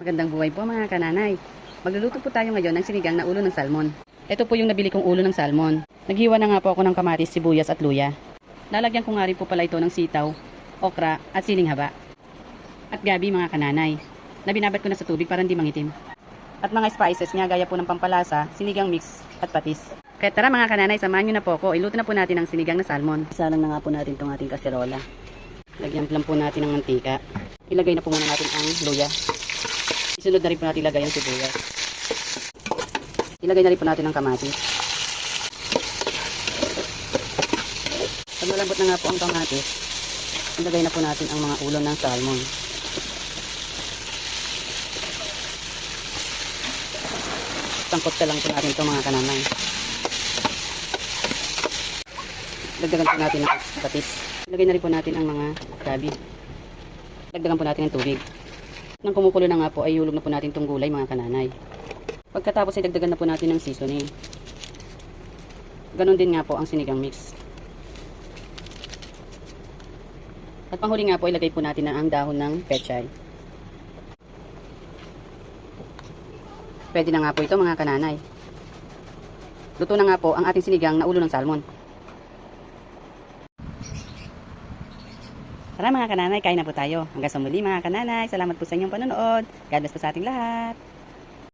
Magandang buhay po mga kananay. Magluluto po tayo ngayon ng sinigang na ulo ng salmon. Ito po yung nabili kong ulo ng salmon. Naghiwa na nga po ako ng kamatis, sibuyas at luya. Lalagyan ko nga rin po pala ito ng sitaw, okra at siling haba. At gabi mga kananay, na binabad ko na sa tubig para hindi mangitim. At mga spices niya gaya po ng pampalasa, sinigang mix at patis. Kaya tara mga kananay, samahan nyo na po ako. Iluto na po natin ang sinigang na salmon. Isalang na nga po natin itong ating kaserola. Lagyan lang po natin ng mantika. Ilagay na po muna natin ang luya. Isunod na rin po natin ilagay ang sibuyas. Ilagay na rin po natin ang kamatis. Pag malambot na nga po ang kamatis, ilagay na po natin ang mga ulo ng salmon. Sangkot ka lang po natin ito mga kananay. Dagdagan po natin ang patis. Ilagay na rin po natin ang mga gabi. Dagdagan po natin ang tubig. Nang kumukulo na nga po ay hulog na po natin itong gulay mga kananay. Pagkatapos ay dagdagan na po natin ng seasoning. Ganon din nga po ang sinigang mix. At panghuli nga po ilagay po natin na ang dahon ng pechay. Pwede na nga po ito mga kananay. Luto na nga po ang ating sinigang na ulo ng salmon. Tara mga kananay, kain na po tayo. Hanggang sa muli mga kananay, salamat po sa inyong panonood. God bless po sa ating lahat.